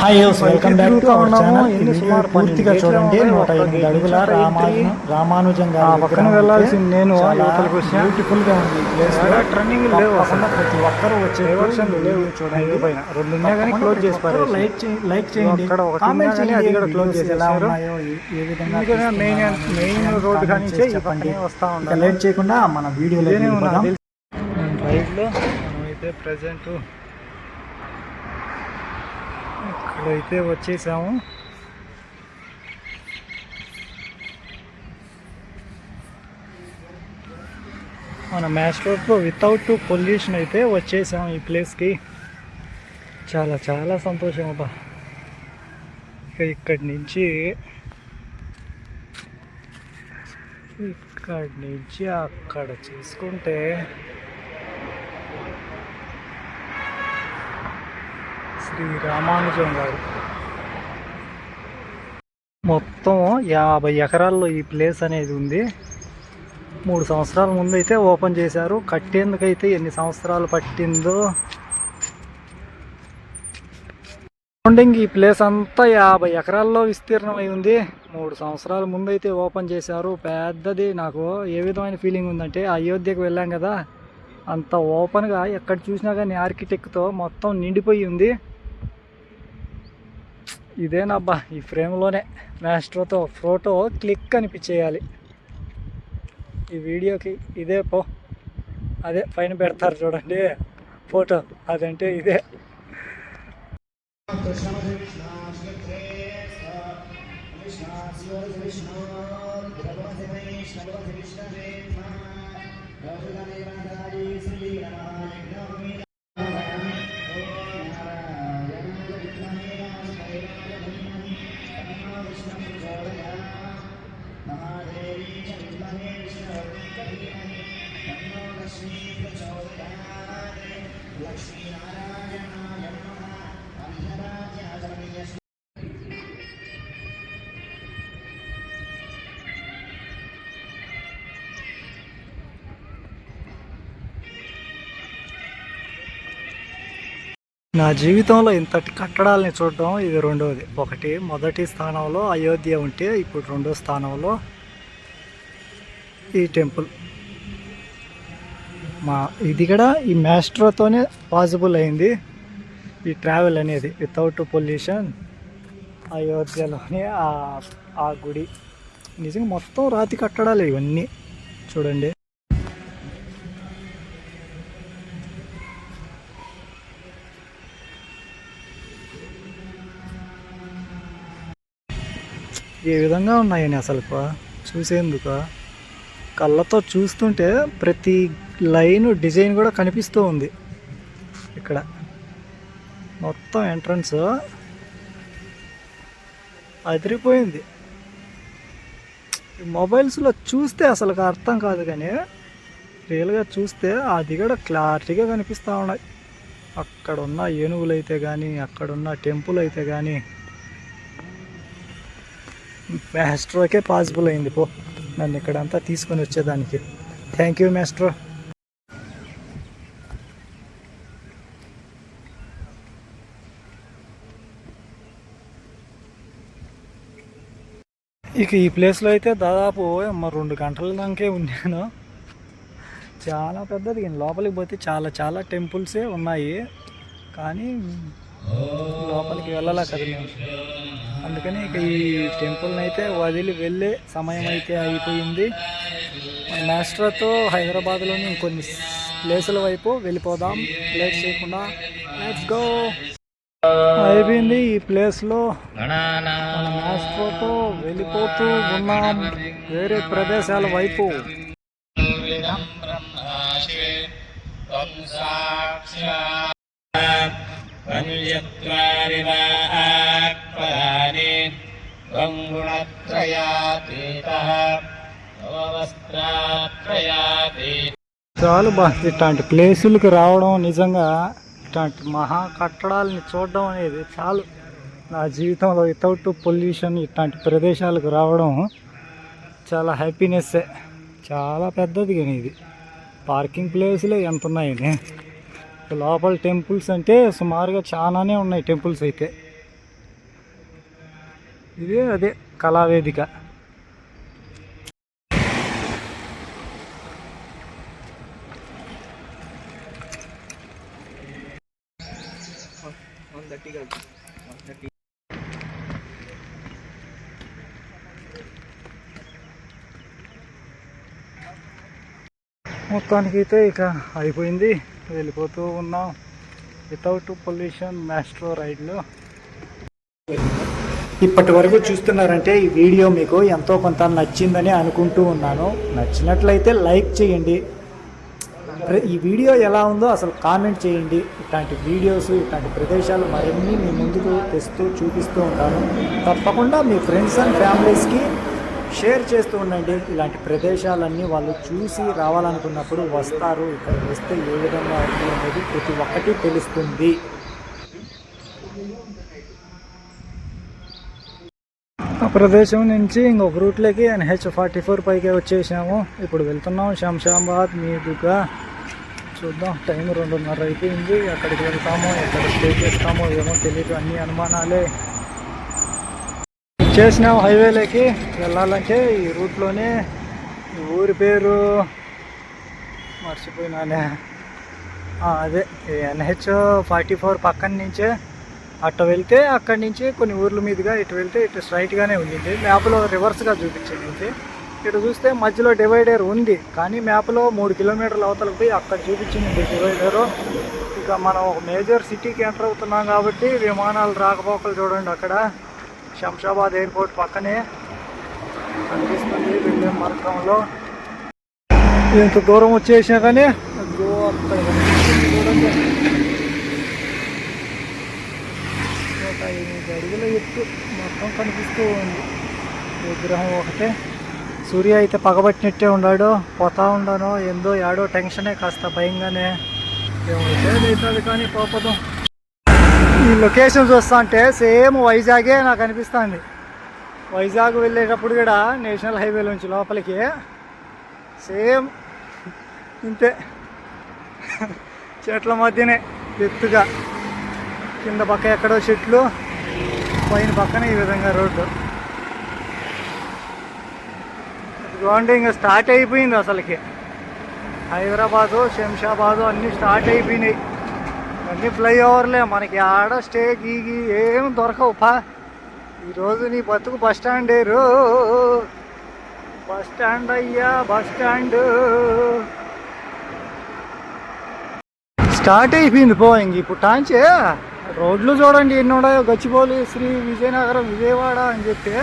Hi welcome back to our. Channel పూర్తిగా చూడండి నూట. ఎనిమిది ఒక అడుగుల రామాను రామానుజం గారి పక్కన వెళ్ళాల్సింది అయితే నేను, వచ్చా. బ్యూటిఫుల్గా ఉంది ప్లేస్ turning లేవు అసలు. ప్రతి ఒక్కరు వచ్చే డైవర్షన్ లేవు చూడండి పైన రెండు ఉన్నాయి కానీ క్లోజ్ చేసి పారేసి. లైక్ లైక్ చేయండి అక్కడ ఒకటి కామెంట్ కానీ చేయండి అది కూడా క్లోజ్ videos ఎలా. ఉన్నాయో ఏ- విధంగా మెయిన్ మెయిన్ చేసి ఈ చెప్పండి వస్తా ఉండాలి లేట్ చేయకుండా మన వీడియోలో ఉన్నా. రైడ్లో మనమైతే ప్రజెంట్ ఇక్కడైతే వచ్చేసాము. మన మ్యాచ్ రోడ్లో వితౌట్ పొల్యూషన్ అయితే వచ్చేసాం ఈ ప్లేస్కి. చాలా చాలా సంతోషం అబ్బా. ఇక ఇక్కడి నుంచి ఇక్కడి నుంచి అక్కడ చూసుకుంటే శ్రీ రామానుజం గారు. మొత్తం యాభై ఎకరాల్లో ఈ ప్లేస్ అనేది ఉంది. మూడు సంవత్సరాల ముందు అయితే ఓపెన్ చేశారు. కట్టేందుకైతే ఎన్ని సంవత్సరాలు పట్టిందో. సరౌండింగ్ ఈ ప్లేస్ అంతా యాభై ఎకరాల్లో విస్తీర్ణమై ఉంది. మూడు సంవత్సరాల ముందు అయితే ఓపెన్ చేశారు. పెద్దది నాకు ఏ విధమైన ఫీలింగ్ ఉందంటే అయోధ్యకు వెళ్ళాం కదా. అంత ఓపెన్గా ఎక్కడ చూసినా కానీ ఆర్కిటెక్ట్తో మొత్తం నిండిపోయి ఉంది. ఇదేనబ్బా ఈ ఫ్రేమ్లోనే మ్యాస్ట్రోతో ఫోటో క్లిక్ అనిపించేయాలి ఈ వీడియోకి ఇదే పో. అదే పైన పెడతారు చూడండి. ఫోటో అదంటే ఇదే. నా జీవితంలో ఇంతటి కట్టడాలని చూడడం ఇది రెండవది ఒకటి మొదటి స్థానంలో అయోధ్య ఉంటే ఇప్పుడు రెండో స్థానంలో ఈ టెంపుల్. మా ఇది కూడా ఈ మ్యాస్ట్రోతోనే పాసిబుల్ అయింది. ఈ ట్రావెల్ అనేది వితౌట్ పొల్యూషన్. అయోధ్యలోనే ఆ ఆ గుడి. నిజంగా మొత్తం రాతి కట్టడాలు ఇవన్నీ చూడండి. ఏ విధంగా ఉన్నాయని అసలు చూసేందుకు? కళ్ళతో చూస్తుంటే ప్రతి లైన్ డిజైన్ కూడా కనిపిస్తూ ఉంది. ఇక్కడ మొత్తం ఎంట్రన్స్ అదిరిపోయింది. మొబైల్స్లో చూస్తే అసలు అర్థం కాదు కానీ రియల్గా చూస్తే అది కూడా క్లారిటీగా కనిపిస్తూ ఉన్నాయి. అక్కడ ఉన్న ఏనుగులు అయితే కానీ అక్కడ ఉన్న టెంపుల్ అయితే కానీ మ్యాస్ట్రోకే పాసిబుల్ అయింది. పో. నన్ను ఇక్కడంతా తీసుకొని వచ్చేదానికి. థ్యాంక్ యూ మాస్టర్ ఇక ఈ ప్లేస్లో అయితే దాదాపు రెండు గంటల దాకే ఉన్నాను చాలా పెద్దది లోపలికి పోతే చాలా చాలా టెంపుల్సే ఉన్నాయి. కానీ లోపలికి వెళ్ళాలా కదా? మేము అందుకని ఇక ఈ టెంపుల్ని అయితే వదిలి వెళ్ళే సమయం అయితే అయిపోయింది. మన మాస్టర్తో హైదరాబాద్లోని ఇంకొన్ని ప్లేసుల వైపు వెళ్ళిపోదాం. లేట్ చేయకుండా లెట్స్ గో. అయిపోయింది ఈ ప్లేస్లో. మన మాస్టర్తో వెళ్ళిపోతూ ఉన్నాం వేరే ప్రదేశాల వైపు. పరాని గుణత్రయాతీతః చాలు బా ఇట్లాంటి ప్లేసులకు రావడం నిజంగా ఇట్లాంటి మహా కట్టడాలని చూడడం అనేది చాలు. నా జీవితంలో వితౌట్ పొల్యూషన్ ఇట్లాంటి ప్రదేశాలకు రావడం చాలా హ్యాపీనెస్సే చాలా పెద్దది కానీ ఇది. పార్కింగ్ ప్లేసులే ఎంత ఉన్నాయని లోపల టెంపుల్స్ అంటే సుమారుగా చాలానే ఉన్నాయి టెంపుల్స్ అయితే. ఇది అదే కళావేదిక. మొత్తానికి అయితే ఇక అయిపోయింది. వెళ్ళిపోతూ ఉన్నాం. వితౌట్ పొల్యూషన్ మ్యాస్ట్రో రైడ్లో ఇప్పటి వరకు చూస్తున్నారంటే ఈ వీడియో మీకు ఎంతో కొంత నచ్చిందని అనుకుంటూ ఉన్నాను. నచ్చినట్లయితే లైక్ చేయండి. ఈ వీడియో ఎలా ఉందో అసలు కామెంట్ చేయండి. ఇట్లాంటి వీడియోస్ ఇట్లాంటి ప్రదేశాలు మరిన్ని మీ ముందుకు తెస్తూ చూపిస్తూ ఉంటాను. తప్పకుండా మీ ఫ్రెండ్స్ అండ్ ఫ్యామిలీస్కి షేర్ చేస్తూ ఉండండి. ఇలాంటి ప్రదేశాలన్నీ వాళ్ళు చూసి రావాలనుకున్నప్పుడు వస్తారు. ఇక్కడ వస్తే ఏ విధంగా ఉంది అనేది ప్రతి ఒక్కటి తెలుస్తుంది. ఆ ప్రదేశం నుంచి ఇంకొక రూట్లోకి ఎన్హెచ్ ఫార్టీ ఫోర్ పైకి వచ్చేసాము. ఇప్పుడు వెళ్తున్నాం శంషాబాద్ మీదుగా. చూద్దాం టైం రెండున్నర అయిపోయింది. ఎక్కడికి వెళ్తామో ఎక్కడ స్టే చేస్తామో ఏమో తెలియదు అన్ని అనుమానాలే. చేసినాం హైవేలోకి. వెళ్ళాలంటే ఈ రూట్లోనే ఊరి పేరు మర్చిపోయినానే. అదే ఎన్హెచ్ ఫార్టీ ఫోర్ పక్కన నుంచే అటు వెళ్తే అక్కడి నుంచి కొన్ని ఊర్ల మీదుగా ఇటు వెళ్తే ఇటు స్ట్రైట్గానే ఉండింది. మ్యాప్లో రివర్స్గా చూపించింది ఇది. ఇటు చూస్తే మధ్యలో డివైడర్ ఉంది కానీ మ్యాప్లో మూడు కిలోమీటర్ల అవతలకు పోయి అక్కడ చూపించింది డివైడరు. ఇక మనం ఒక మేజర్ సిటీకి ఎంటర్ అవుతున్నాం కాబట్టి విమానాలు రాకపోకలు చూడండి అక్కడ. శంషాబాద్ ఎయిర్పోర్ట్ పక్కనే కనిపిస్తుంది వెళ్ళే మార్గంలో. ఇంత దూరం వచ్చేసినా కానీ అదిగో ఒక ఎనిమిది అడుగుల ఎత్తు మొత్తం కనిపిస్తూ ఉంది. విగ్రహం ఒకటే. సూర్య అయితే పగబట్టినట్టే ఉన్నాడు. పోతా ఉన్నాను ఏందో ఏడో టెన్షనే కాస్త భయంగానే ఏమైతే అవుతుంది కానీ పోపదు. లొకేషన్ చూస్తా అంటే సేమ్ వైజాగే నాకు అనిపిస్తుంది. వైజాగ్ వెళ్ళేటప్పుడు కూడా నేషనల్ హైవే నుంచి లోపలికి సేమ్ ఇంతే. చెట్ల మధ్యనే ఎత్తుగా కింద పక్క ఎక్కడో చెట్లు పైన పక్కన ఈ విధంగా రోడ్డు. గ్రౌండ్ ఇంకా స్టార్ట్ అయిపోయింది అసలుకి. హైదరాబాదు శంషాబాదు అన్నీ స్టార్ట్ అయిపోయినాయి. అన్నీ ఫ్లైఓవర్లే మనకి ఆడ స్టే గీగి ఏం దొరకవు. పా ఈరోజు నీ బతుకు బస్ స్టాండ్ రో. బస్ స్టాండ్ అయ్యా బస్ స్టాండ్. స్టార్ట్ అయిపోయింది పో ఇంక ఇప్పుడు టాంచే రోడ్లు చూడండి ఎన్ని ఉన్నాయో. గచ్చిబౌలి శ్రీ విజయనగరం విజయవాడ అని చెప్పి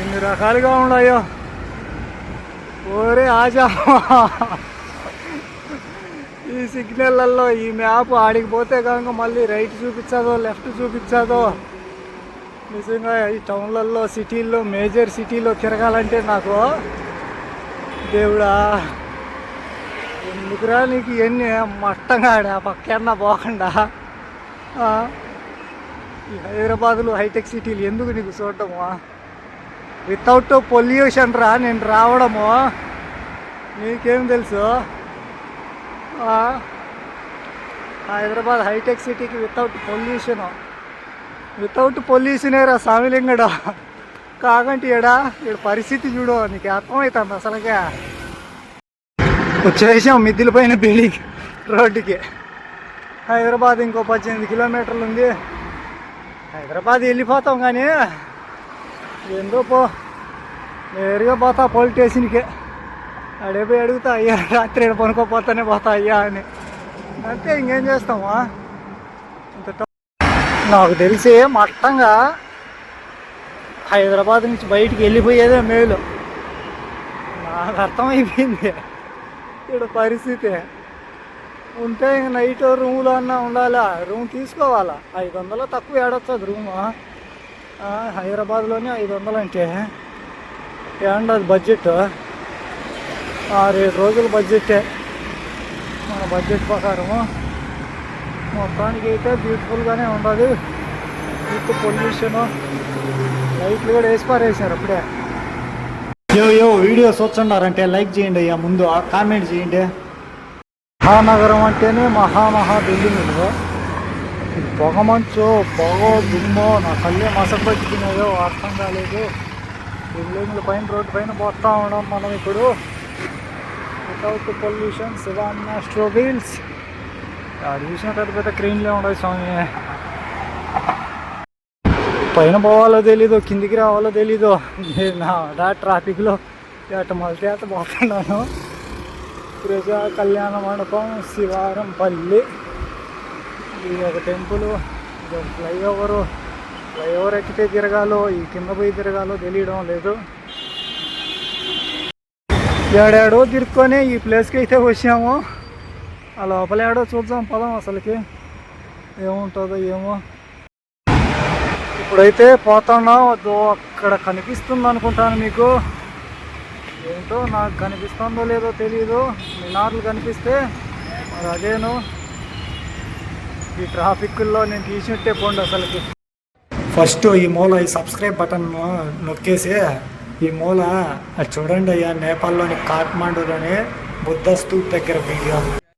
ఎన్ని రకాలుగా ఉన్నాయో. ఓరే ఆజా. ఈ సిగ్నల్లలో ఈ మ్యాప్ ఆడికి పోతే కనుక మళ్ళీ రైట్ చూపించదో లెఫ్ట్ చూపించదో. నిజంగా ఈ టౌన్లలో సిటీల్లో మేజర్ సిటీలో తిరగాలంటే నాకు దేవుడా ఎందుకురా నీకు ఎన్ని మట్టంగా ఆడా? పక్కన పోకుండా. ఈ హైదరాబాద్లో హైటెక్ సిటీలు ఎందుకు నీకు చూడటము? వితౌట్ పొల్యూషన్ రా నేను రావడము. నీకేం తెలుసు? హైదరాబాద్ హైటెక్ సిటీకి వితౌట్ పొల్యూషన్ వితౌట్ పొల్యూషనే రా స్వామిలింగడు కాకంటే ఈడ ఈడ పరిస్థితి చూడు నీకు అర్థమవుతుంది అసలుగా వచ్చేసాం మిద్దిల పైన బిల్డింగ్ రోడ్డుకి. హైదరాబాద్ ఇంకో పద్దెనిమిది కిలోమీటర్లు ఉంది. హైదరాబాద్ వెళ్ళిపోతాం కానీ ఏందో పో నేరుగా పోతా పోలీస్ అడే అడుగుతా అయ్యా రాత్రి పనుకోపోతానే పోతా అయ్యా అని. అంతే ఇంకేం చేస్తామా ఇంత నాకు తెలిసి మొత్తంగా హైదరాబాద్ నుంచి బయటికి వెళ్ళిపోయేదే మేలు. నాకు అర్థమైపోయింది. ఇక్కడ పరిస్థితి. ఉంటే ఇంక నైట్ రూమ్లో అన్నా ఉండాలా? రూమ్ తీసుకోవాలా? ఐదు వందలు తక్కువ ఏడొస్తుంది రూమ్. హైదరాబాద్లోనే ఐదు వందలు అంటే ఏమండదు బడ్జెట్. ఆరేడు రోజుల బడ్జెటే మన బడ్జెట్ ప్రకారము మొత్తానికి అయితే బ్యూటిఫుల్గానే ఉండదు విత్ పొల్యూషను లైట్లు కూడా వేసి పారేసారు అప్పుడే. యో యో వీడియో చూస్తున్నారంటే లైక్ చేయండి అయ్యా ముందు కామెంట్ చేయండి. మహానగరం అంటేనే మహామహా బిల్డింగులు ఇది. పొగ మంచు పొగ దుమ్ము నా కళ్ళే మసక పట్టుకునేదో అర్థం కాలేదు. బిల్డింగ్ల పైన రోడ్డు పైన పోతా ఉన్నాం మనం ఇప్పుడు. వితౌట్ పొల్యూషన్ శివాన్ వీల్స్ అది చూసిన పెద్ద పెద్ద క్రీన్లే ఉండవు స్వామి. పైన పోవాలో తెలీదు కిందికి రావాలో తెలీదు నా దా ట్రాఫిక్లో అటు మొదటి అట పోతున్నాను. ప్రజా కళ్యాణ మండపం శివారం పల్లి ఇది ఒక టెంపుల్ ఫ్లైఓవరు ఫ్లైఓవర్ ఎక్కితే తిరగాలో ఈ కింద పోయి తిరగాలో తెలియడం లేదు. ఏడాడో తిరుక్కొని ఈ ప్లేస్కి అయితే వచ్చాము. ఆ లోపల ఏడో చూద్దాం పదం అసలుకి. ఏముంటుందో ఏమో. ఇప్పుడైతే పోతున్నాం. అదో అక్కడ కనిపిస్తుంది అనుకుంటాను మీకు. ఏంటో నాకు కనిపిస్తుందో లేదో తెలియదు మినార్లు కనిపిస్తే మరి అదేను. ఈ ట్రాఫిక్లో నేను తీసినట్టే పోండి అసలుకి. ఫస్ట్ ఈ మూల ఈ సబ్స్క్రైబ్ బటన్ నొక్కేసి ఈ మూల చూడండి అయ్యా నేపాల్లోని కాఠ్మాండూలోని బుద్ధ స్తూప్ దగ్గర బియ్యం